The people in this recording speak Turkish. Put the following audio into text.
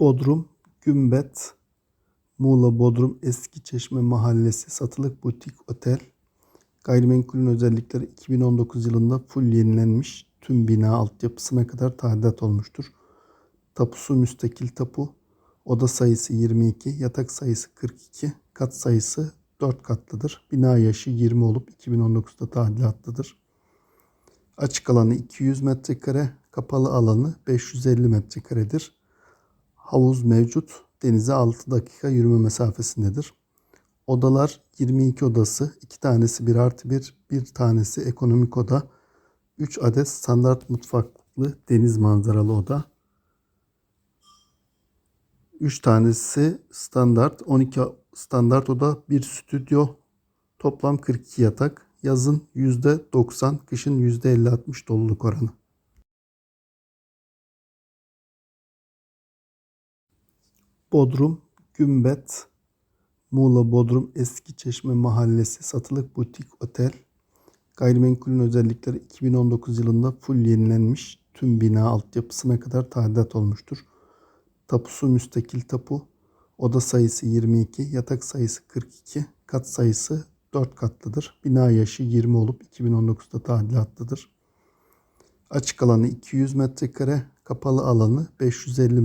Bodrum, Gümbet, Muğla Bodrum Eski Çeşme Mahallesi satılık butik otel. Gayrimenkulün özellikleri 2019 yılında full yenilenmiş. Tüm bina altyapısına kadar tadilat olmuştur. Tapusu müstakil tapu. Oda sayısı 22, yatak sayısı 42, kat sayısı 4 katlıdır. Bina yaşı 20 olup 2019'da tadilatlıdır. Açık alanı 200 metrekare, kapalı alanı 550 metrekaredir. Havuz mevcut. Denize 6 dakika yürüme mesafesindedir. Odalar 22 odası. 2 tanesi 1 artı 1, bir tanesi ekonomik oda. 3 adet standart mutfaklı deniz manzaralı oda. 3 tanesi standart, 12 standart oda, 1 stüdyo, toplam 42 yatak. Yazın %90, kışın %50-60 doluluk oranı. Bodrum, Gümbet, Muğla Bodrum Eski Çeşme Mahallesi satılık butik otel. Gayrimenkulün özellikleri 2019 yılında full yenilenmiş. Tüm bina altyapısına kadar tadilat olmuştur. Tapusu müstakil tapu. Oda sayısı 22, yatak sayısı 42, kat sayısı 4 katlıdır. Bina yaşı 20 olup 2019'da tadilatlıdır. Açık alanı 200 metrekare, kapalı alanı 550 metrekare.